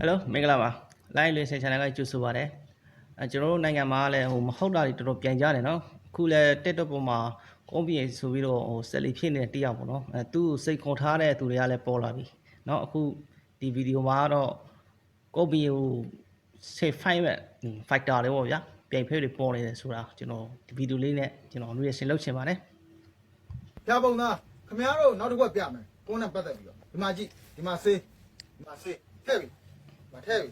Hello မင်္ဂလာပါ Line Listen Channel ကကြိုဆိုပါရစေအဲကျွန်တော်တို့နိုင်ငံမှာလည်းဟိုမဟုတ်တာတွေတော်တော်ပြန်ကြတယ်နော်အခုလည်း TikTok ပေါ်မှာကုန်းပြင်ဆိုပြီးတော့ဟိုဆက်လီဖြစ်နေတဲ့တရားပေါ့နော်အဲသူ့စိတ်ခွန်ထားတဲ့သူတွေကလည်းပေါ်လာပြီနော်အခုဒီဗီဒီယိုမှာတော့ကုန်းပြင်ကို safe fight ပဲ fighter တွေပေါ့ဗျာပြိုင်ဖဲတွေပေါ်နေတယ်ဆိုတာကျွန်တော်ဒီဗီဒီယိုလေးနဲ့ကျွန်တော်တို့ရရှင်လုပ်ချင်ပါတယ်ပြပုံသားခင်ဗျားတို့နောက်တစ်ခွက်ပြမယ်ကိုယ်နဲ့ပတ်သက်ပြီးတော့ဒီမှာကြည့်ဒီမှာဆေးဒီမှာဆေးထည့်ပြီ ထည့်ပြီ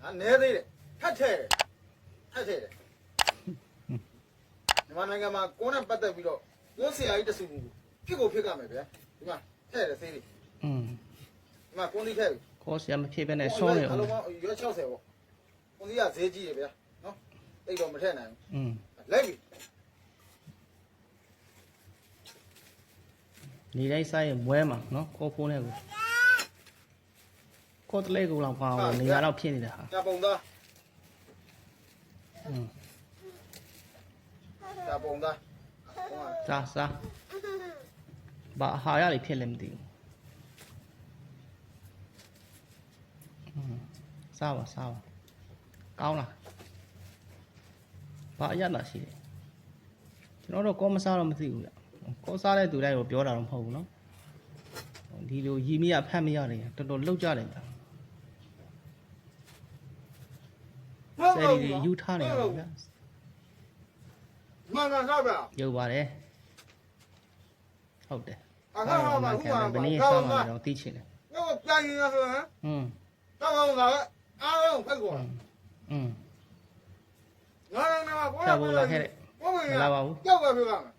ဟာနဲသေးတယ်ထပ်ထည့်တယ်ထပ်ထည့်တယ်ဒီမှာနိုင်ငံမှာကိုယ်နဲ့ပတ်သက်ပြီးတော့ကိုယ်ဆရာကြီးတဆူဖြစ်ကိုဖြစ်ကြမယ်ဗျာဒီမှာထည့်တယ်ဆေးတွေ อืม ဒီမှာကိုယ်လေးထည့်ပြီ ကောဆရာမဖြစ်ဘဲနဲ့ဆောင်းနေ အ အောင် လုံးပေါင်းရွက်60ပေါ့ကိုယ်လေးကဈေးကြီးတယ်ဗျာနော်တိတ်တော့မထည့်နိုင် อืม ဘူးလိုက်ပြီ နေတိုင်းစားရင်မွဲမှာเนาะကောဖိုးနဲ့ကို ကောတလဲကိုလောက်ပါအောင်နေရာတော့ဖြစ်နေတာဟာ ပြပုံသား อืม ပြပုံသားဟိုက စားစားဘာအာဟာရတွေဖြစ်လဲမသိဘူးอืมစားပါစားပါကောင်းလားဘာအရသာရှိတယ်ကျွန်တော်တော့ကောမစားတော့မသိဘူးဗျကောစားတဲ့သူတိုင်းကိုပြောတာတော့မဟုတ်ဘူးเนาะဒီလိုရီမရဖတ်မရတယ်တော်တော်လောက်ကြတယ်ဗျ ဆယ်ရီတွေယူထားနေတာပါဗျာမှန်ကန်စားဗျာရုပ်ပါတယ်ဟုတ်တယ်အခါမှာဘုရားဘယ်နည်းဆောင်မှာတော့သိချင်တယ်ငါ့ကိုပြန်ရင်ဆိုရင်ဟွန်းတောင်းအောင်လာအားလုံးဖက်ကွာဟွန်းငါလည်းငါဘောရလာခဲ့တယ်ဘောရလာပါဘူးကြောက်ပါပြောပါမယ်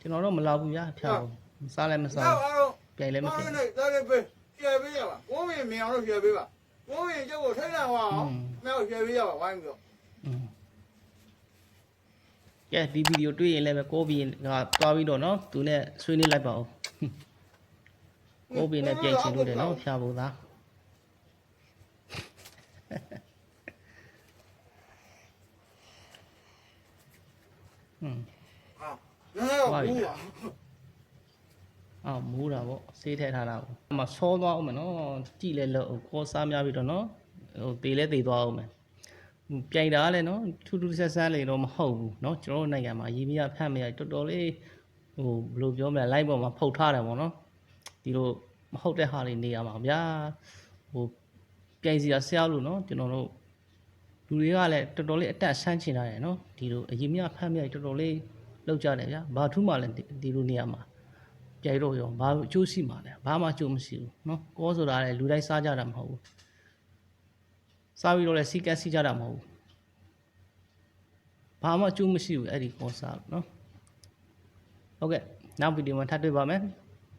ကျွန်တော်တော့မလာဘူးဗျာဖျောက်စားလည်းမစားပြိုင်လည်းမပြိုင်စားလည်းပဲပြဲပေးရပါဘောမင်းမြင်အောင်လို့ပြဲပေးပါ 我们这个车辆啊，没有学费要完没有？ကဲဒီဗီဒီယိုတွေ့ရင်လည်းပဲကိုဘီကသွားပြီးတော့နော်သူနဲ့ဆွေးနွေးလိုက်ပါဦးကိုဘီနဲ့ပြင်ချင်လို့တယ်နော်ဖျားဖို့သားဟွန်းဟာလည်းဘူးပါ အော်မူးတာပေါ့ဆေးထည့်ထားတာပေါ့အမဆောသွားအောင်မယ်နော်ကြည့်လဲလို့ကောစားများပြီးတော့နော်ဟိုတေလဲတေသွားအောင်မယ်ဟိုပြိုင်တာကလည်းနော်ထူးထူးဆန်းဆန်းလေးတော့မဟုတ်ဘူးနော်ကျွန်တော်တို့နိုင်ငံမှာရေးမရဖတ်မရတော်တော်လေးဟိုဘယ်လိုပြောမလဲ live ပေါ်မှာဖုတ်ထားတယ်ပေါ့နော်ဒီလိုမဟုတ်တဲ့ဟာတွေနေရမှာဗျာဟိုပြိုင်စီရဆရာလို့နော်ကျွန်တော်တို့လူတွေကလည်းတော်တော်လေးအတက်ဆန်းချင်တာရယ်နော်ဒီလိုအရေးမရဖတ်မရတော်တော်လေးလောက်ကြတယ်ဗျာဘာထူးမှလည်းဒီလိုနေရာမှာ ကြိုက်တော့ရောဘာအကျိုးရှိမှာလဲဘာမှအကျိုးမရှိဘူးเนาะကောဆိုတာလည်းလူတိုင်းစားကြတာမဟုတ်ဘူးစားပြီးတော့လည်းစီကက်စီကြတာမဟုတ်ဘူးဘာမှအကျိုးမရှိဘူးအဲ့ဒီကောစားเนาะဟုတ်ကဲ့နောက်ဗီဒီယိုမှာထပ်တွေ့ပါမယ်